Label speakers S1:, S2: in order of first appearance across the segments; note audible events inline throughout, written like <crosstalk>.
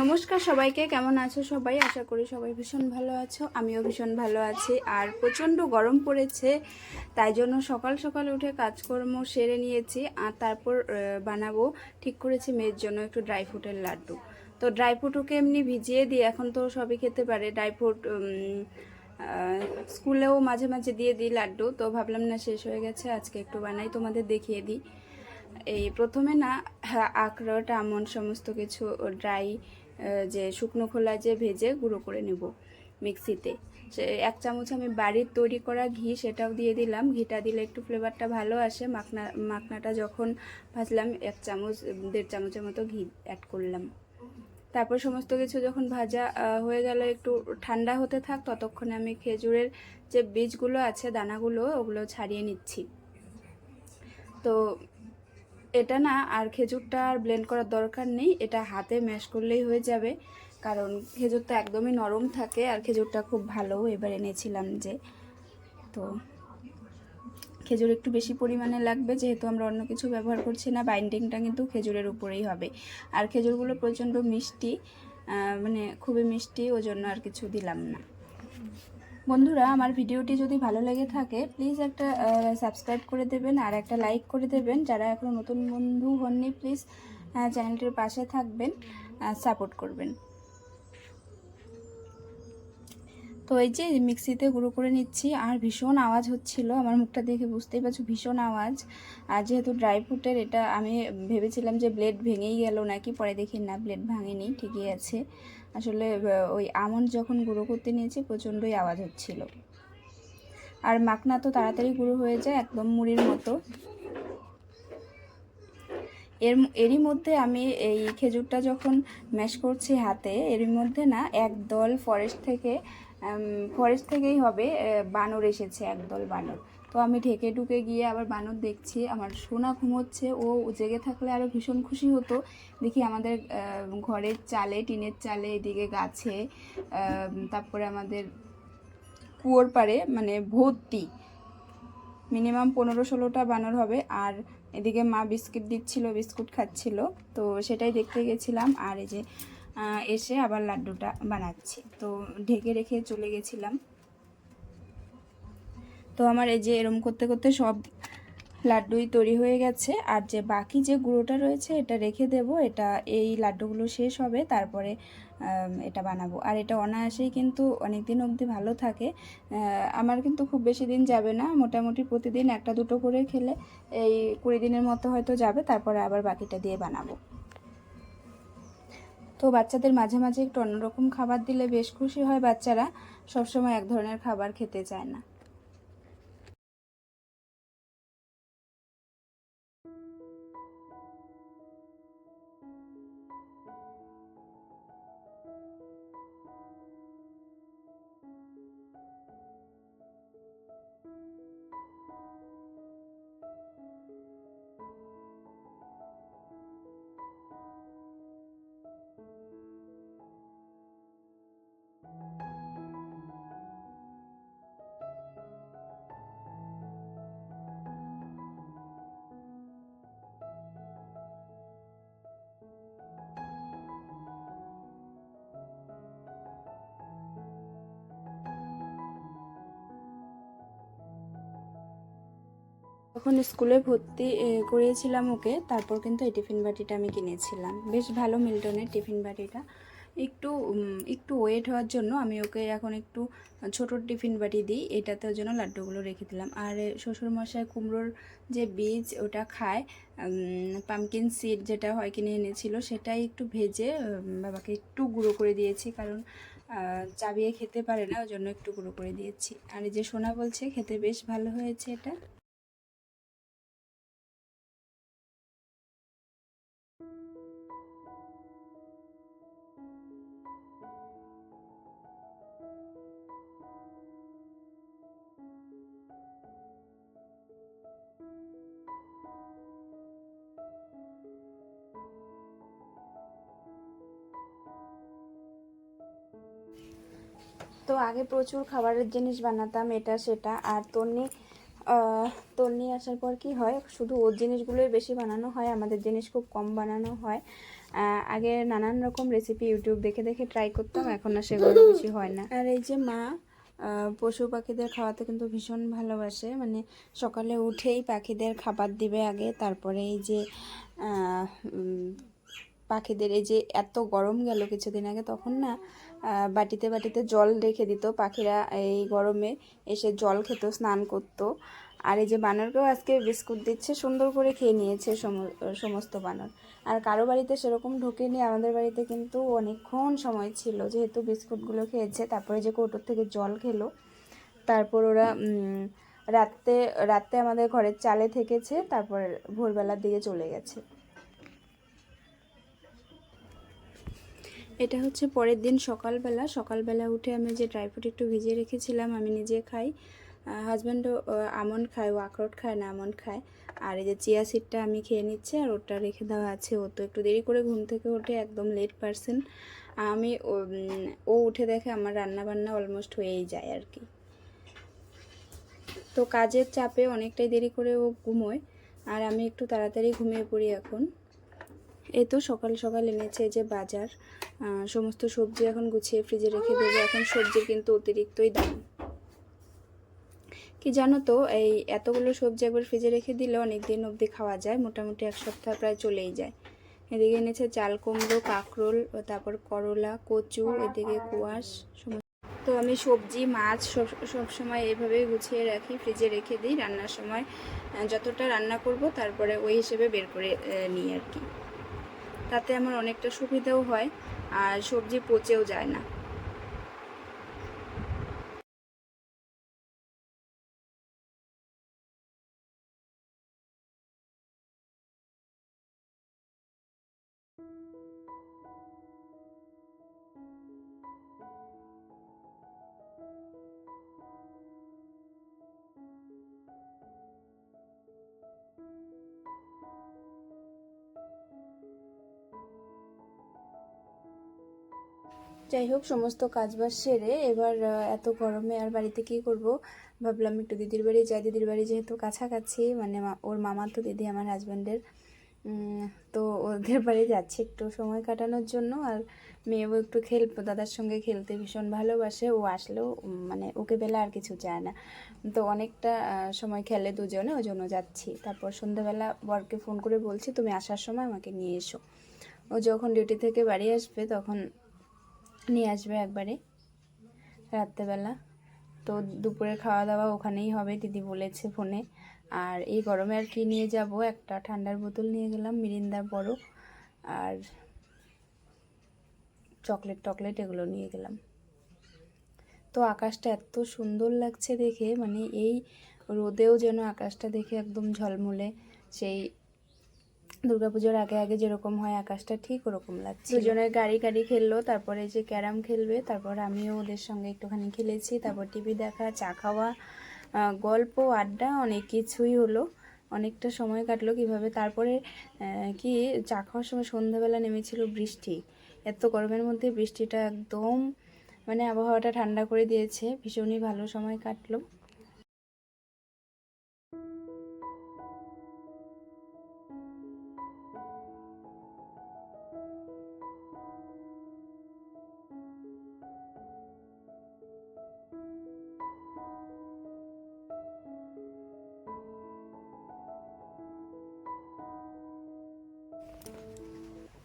S1: নমস্কার সবাইকে কেমন আছো সবাই? আশা করি সবাই ভীষণ ভালো আছো আমিও ভীষণ ভালো আছি। আর প্রচণ্ড গরম পড়েছে তাই জন্য সকাল সকাল উঠে কাজকর্ম সেরে নিয়েছি আর তারপর বানাবো। ঠিক করেছি মেয়ের জন্য একটু ড্রাই ফ্রুটের লাড্ডু। তো ড্রাই ফ্রুটকে এমনি ভিজিয়ে দিই এখন তো সবই খেতে পারে। ড্রাই ফ্রুট স্কুলেও মাঝে মাঝে দিয়ে দিই লাড্ডু তো ভাবলাম না শেষ হয়ে গেছে আজকে একটু বানাই তোমাদের দেখিয়ে দিই। এই প্রথমে না হ্যাঁ, আখরোট আমন সমস্ত কিছু ড্রাই যে শুকনো খোলা যে ভেজে গুঁড়ো করে নেব মিক্সিতে। এক চামচ আমি বাড়ির তৈরি করা ঘি সেটাও দিয়ে দিলাম। ঘিটা দিলে একটু ফ্লেভারটা ভালো আসে। মাখনা, মাখনাটা যখন ভাজলাম, এক চামচ, দেড় চামচের মতো ঘি অ্যাড করলাম। তারপর সমস্ত কিছু যখন ভাজা হয়ে গেল, একটু ঠান্ডা হতে থাক, ততক্ষণে আমি খেজুরের যে বীজগুলো আছে, দানাগুলো, ওগুলো ছাড়িয়ে নিচ্ছি। তো এটা না আর খেজুরটা আর ব্লেন্ড করার দরকার নেই, এটা হাতে ম্যাশ করলেই হয়ে যাবে। কারণ খেজুরটা একদমই নরম থাকে আর খেজুরটা খুব ভালো এবার এনেছিলাম যে। তো খেজুর একটু বেশি পরিমাণে লাগবে, যেহেতু আমরা অন্য কিছু ব্যবহার করছি না বাইন্ডিংটা কিন্তু খেজুরের উপরেই হবে। আর খেজুরগুলো প্রচণ্ড মিষ্টি মানে খুবই মিষ্টি ওই জন্য আর কিছু দিলাম না। বন্ধুরা, আমার ভিডিওটি যদি ভালো লেগে থাকে প্লিজ একটা সাবস্ক্রাইব করে দেবেন আর একটা লাইক করে দেবেন। যারা এখনও নতুন বন্ধু হননি প্লিজ চ্যানেলটির পাশে থাকবেন সাপোর্ট করবেন। তো এই যে মিক্সিতে গুঁড়ো করে নিচ্ছি, আর ভীষণ আওয়াজ হচ্ছিল। আমার মুখটা দেখে বুঝতেই পারছ, ভীষণ আওয়াজ। আর যেহেতু ড্রাই ফ্রুটের এটা আমি ভেবেছিলাম যে ব্লেড ভেঙেই গেল, নাকি পরে দেখি না ব্লেড ভাঙেনি, ঠিকই আছে। আসলে ওই আমন্ড যখন গুঁড়ো করতে নিয়েছি, প্রচণ্ডই আওয়াজ হচ্ছিল। আর মাখনা তো তাড়াতাড়ি গুঁড়ো হয়ে যায়, একদম মুড়ির মতো। এর, এরই মধ্যে আমি এই খেজুরটা যখন ম্যাশ করছি হাতে এরই মধ্যে না একদল ফরেস্ট থেকে ফরেস্ট থেকেই হবে বানর এসেছে, একদল বানর। তো আমি ঢেকে ঢুকে গিয়ে আবার বানর দেখছি, আমার সোনা ঘুমোচ্ছে, ও জেগে থাকলে আরও ভীষণ খুশি হতো। দেখি আমাদের ঘরের চালে, টিনের চালে এদিকে গাছে তারপরে আমাদের কুয়োর পাড়ে মানে ভর্তি। মিনিমাম পনেরো ষোলোটা বানর হবে, আর এদিকে মা বিস্কিট দিচ্ছিল, বিস্কুট খাচ্ছিল। তো সেটাই দেখতে গেছিলাম, আর এই যে এসে আবার লাড্ডুটা বানাচ্ছি। তো ঢেকে রেখে চলে গেছিলাম। তো আমার এই যে এরম করতে করতে সব লাড্ডুই তৈরি হয়ে গেছে। আর যে বাকি যে গুঁড়োটা রয়েছে, এটা রেখে দেব। এটা এই লাড্ডুগুলো শেষ হবে, তারপরে এটা বানাবো। আর এটা অনায়াসেই কিন্তু অনেক দিন অবধি ভালো থাকে। আমার কিন্তু খুব বেশি দিন যাবে না। মোটামুটি প্রতিদিন একটা দুটো করে খেলে এই কুড়ি দিনের মতো হয়তো যাবে। তারপরে আবার বাকিটা দিয়ে বানাবো। তো বাচ্চাদের মাঝে মাঝে একটু অন্যরকম খাবার দিলে বেশ খুশি হয় বাচ্চারা। সবসময় এক ধরনের খাবার খেতে চায় না। যখন স্কুলে ভর্তি করিয়েছিলাম ওকে। তারপর কিন্তু এই টিফিন বাটিটা আমি কিনেছিলাম। বেশ ভালো মিল্টনের টিফিন বাটিটা। একটু একটু ওয়েট হওয়ার জন্য আমি ওকে এখন একটু ছোট টিফিন বাটি দিই। এটাতে ওর জন্য লাড্ডুগুলো রেখে দিলাম। আর শ্বশুরমশাই কুমড়োর যে বীজ ওটা খায় পামকিন সিড যেটা হয় কিনে এনেছিল, সেটাই একটু ভেজে বাবাকে একটু গুঁড়ো করে দিয়েছি। কারণ চাবিয়ে খেতে পারে না, ওই জন্য একটু গুঁড়ো করে দিয়েছি। আর যে সোনা বলছে, খেতে বেশ ভালো হয়েছে এটা। তো আগে প্রচুর খাবারের জিনিস বানাতাম, এটা, সেটা। আর তন্নি তন্নি আসার পর কি হয়, শুধু ওর জিনিসগুলোই বেশি বানানো হয়, আমাদের জিনিস খুব কম বানানো হয়। আগে নানান রকম রেসিপি ইউটিউব দেখে দেখে ট্রাই করতাম, এখন আর সেগুলো বেশি হয় না। আর এই যে মা পশু পাখিদের খাওয়াতে কিন্তু ভীষণ ভালোবাসে মানে সকালে উঠেই পাখিদের খাবার দিবে আগে, তারপরে এই যে পাখিদের এই যে এত গরম গেল কিছুদিন আগে, তখন না বাটিতে বাটিতে জল রেখে দিত। পাখিরা এই গরমে এসে জল খেত স্নান করতো। আর এই যে বানরকেও আজকে বিস্কুট দিচ্ছে সুন্দর করে খেয়ে নিয়েছে সম- সমস্ত বানর। আর কারও বাড়িতে সেরকম ঢোকেনি আমাদের বাড়িতে কিন্তু অনেকক্ষণ সময় ছিল। যেহেতু বিস্কুটগুলো খেয়েছে তারপরে যে কৌটোর থেকে জল খেলো তারপর ওরা উম, রাতে রাতে আমাদের ঘরের চালে থেকেছে তারপর ভোরবেলার দিকে চলে গেছে। এটা হচ্ছে পরের দিন সকালবেলা। সকালবেলা উঠে আমি যে ড্রাই ফ্রুট একটু ভিজিয়ে রেখেছিলাম, আমি নিজে খাই। হাজব্যান্ডও আমন্ড খায়, ও আখরোট খায় না আমন্ড খায়। আর এই যে চিয়া সিডটা আমি খেয়ে নিচ্ছি আর ওটা রেখে দেওয়া আছে। ও তো একটু দেরি করে ঘুম থেকে ওঠে, একদম লেট পারসন আমি, ও- উঠে দেখে আমার রান্না বান্না অলমোস্ট হয়েই যায় আর কি। তো কাজের চাপে অনেকটাই দেরি করে ও ঘুমোয়, আর আমি একটু তাড়াতাড়ি ঘুমিয়ে পড়ি এখন। এই তো সকাল সকাল এনেছে যে বাজার। সমস্ত সবজি এখন গুছিয়ে ফ্রিজে রেখে দেবো। এখন সবজির কিন্তু অতিরিক্তই দাম। কি জানো তো, এই এতগুলো সবজি একবার ফ্রিজে রেখে দিলে অনেক দিন অবধি খাওয়া যায়, মোটামুটি এক সপ্তাহ প্রায় চলেই যায়। এদিকে এনেছে চাল কুমড়ো, কাঁকরোল তারপর করলা, কচু, এদিকে কুয়াশ তো আমি সবজি, মাছ সব সব সময় এইভাবেই গুছিয়ে রাখি ফ্রিজে রেখে দিই। রান্নার সময় যতটা রান্না করব তারপরে ওই হিসেবে বের করে নিই আর কি। তাতে আমার অনেকটা সুবিধাও হয়। আর সবজি পচেও যায় না। যাই হোক, সমস্ত কাজবাজ সেরে এবার এত গরমে আর বাড়িতে কি করব? ভাবলাম একটু দিদির বাড়ি যাই। দিদির বাড়ি যেহেতু কাছাকাছি মানে ওর মামা তো দিদি আমার হাজব্যান্ডের তো ওদের বাড়ি যাচ্ছি একটু সময় কাটানোর জন্য। আর মেয়েও একটু খেল, দাদার সঙ্গে খেলতে ভীষণ ভালোবাসে। ও আসলেও মানে ওকে বেলা আর কিছু চায় না। তো অনেকটা সময় খেলে দুজনে, ওই জন্য যাচ্ছি। তারপর সন্ধ্যাবেলা বরকে ফোন করে বলছি, তুমি আসার সময় আমাকে নিয়ে এসো। ও যখন ডিউটি থেকে বাড়ি আসবে, তখন নিয়ে আসবে একবারে রাত্রেবেলা। তো দুপুরে খাওয়া দাওয়া ওখানেই হবে, দিদি বলেছে ফোনে। আর এই গরমে আর কি নিয়ে যাব? একটা ঠান্ডার বোতল নিয়ে গেলাম, মিরিন্দার বড়। আর চকলেট টকলেট এগুলো নিয়ে গেলাম। তো আকাশটা এত সুন্দর লাগছে দেখে মানে এই রোদেও যেন আকাশটা দেখে একদম ঝলমলে। সেই দুর্গাপুজোর আগে আগে যেরকম হয় আকাশটা ঠিক ওরকম লাগছে। দুজনের গাড়ি গাড়ি খেললো, তারপরে যে ক্যারাম খেলবে, তারপর আমিও ওদের সঙ্গে একটুখানি খেলেছি, তারপর টিভি দেখা, চা খাওয়া গল্প, আড্ডা, অনেক কিছুই হলো। অনেকটা সময় কাটলো কীভাবে, তারপরে কি চা খাওয়ার সময় সন্ধ্যাবেলা নেমেছিল বৃষ্টি। এত গরমের মধ্যে বৃষ্টিটা একদম মানে আবহাওয়াটা ঠান্ডা করে দিয়েছে, ভীষণই ভালো সময় কাটলো।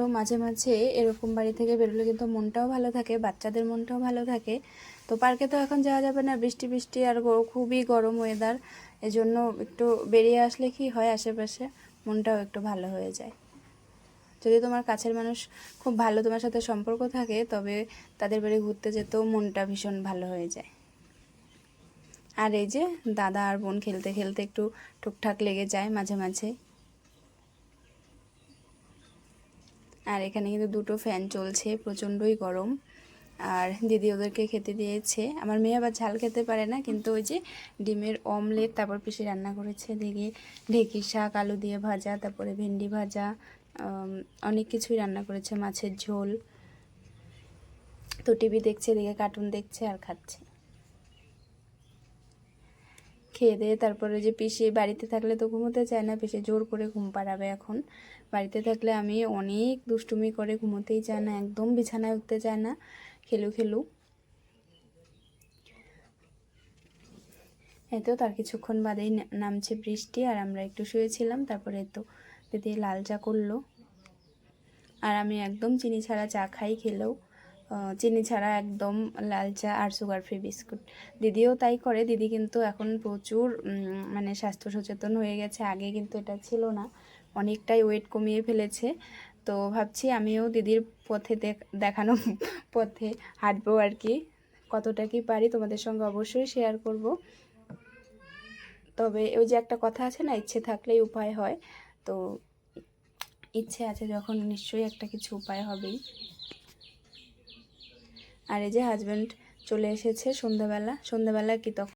S1: তো মাঝে মাঝে এরকম বাড়ি থেকে বেরোলে কিন্তু মনটাও ভালো থাকে, বাচ্চাদের মনটাও ভালো থাকে। তো পার্কে তো এখন যাওয়া যাবে না, বৃষ্টি বৃষ্টি আর খুবই গরম ওয়েদার এজন্য একটু বেরিয়ে আসলে কি হয় আশেপাশে? মনটাও একটু ভালো হয়ে যায়। যদি তোমার কাছের মানুষ খুব ভালো তোমার সাথে সম্পর্ক থাকে, তবে তাদের বাড়ি ঘুরতে যেতেও মনটা ভীষণ ভালো হয়ে যায়। আর এই যে দাদা আর বোন খেলতে খেলতে একটু টুকটাক লেগে যায় মাঝে মাঝে। আর এখানে কিন্তু দুটো ফ্যান চলছে, প্রচণ্ডই গরম। আর দিদি ওদেরকে খেতে দিয়েছে। আমার মেয়ে আবার ঝাল খেতে পারে না, কিন্তু ওই যে ডিমের অমলেট, তারপর পিসি রান্না করেছে, দেখি ঢেঁকির শাক, আলু দিয়ে ভাজা, তারপরে ভেন্ডি ভাজা অনেক কিছুই রান্না করেছে, মাছের ঝোল। তো টিভি দেখছে এদিকে কার্টুন দেখছে আর খাচ্ছে। খেয়ে দিয়ে তারপরে যে পিসি বাড়িতে থাকলে তো ঘুমোতে চায় না, পিসি জোর করে ঘুম পাড়াবে এখন। বাড়িতে থাকলে আমি অনেক দুষ্টুমি করে ঘুমোতেই চায় না, একদম বিছানায় উঠতে চায় না, খেলু খেলু। তো তার কিছুক্ষণ বাদেই নামছে বৃষ্টি আর আমরা একটু শুয়েছিলাম, তারপরে তো দিদি লাল চা করল। আর আমি একদম চিনি ছাড়া চা খাই খেলেও চিনি ছাড়া একদম লাল চা আর সুগার ফ্রি বিস্কুট। দিদিও তাই করে, দিদি কিন্তু এখন প্রচুর মানে স্বাস্থ্য সচেতন হয়ে গেছে, আগে কিন্তু এটা ছিল না। অনেকটাই ওয়েট কমিয়ে ফেলেছে। তো ভাবছি আমিও দিদির পথে দেখ- দেখানো <laughs> পথে হাঁটবো আর কি। কতটা কি পারি তোমাদের সঙ্গে অবশ্যই শেয়ার করব। তবে ওই যে একটা কথা আছে না, ইচ্ছে থাকলেই উপায় হয়। তো ইচ্ছে আছে যখন নিশ্চয়ই একটা কিছু উপায় হবেই। আর এই যে হাজব্যান্ড চলে এসেছে সন্ধ্যাবেলা। সন্ধ্যাবেলা কি তখন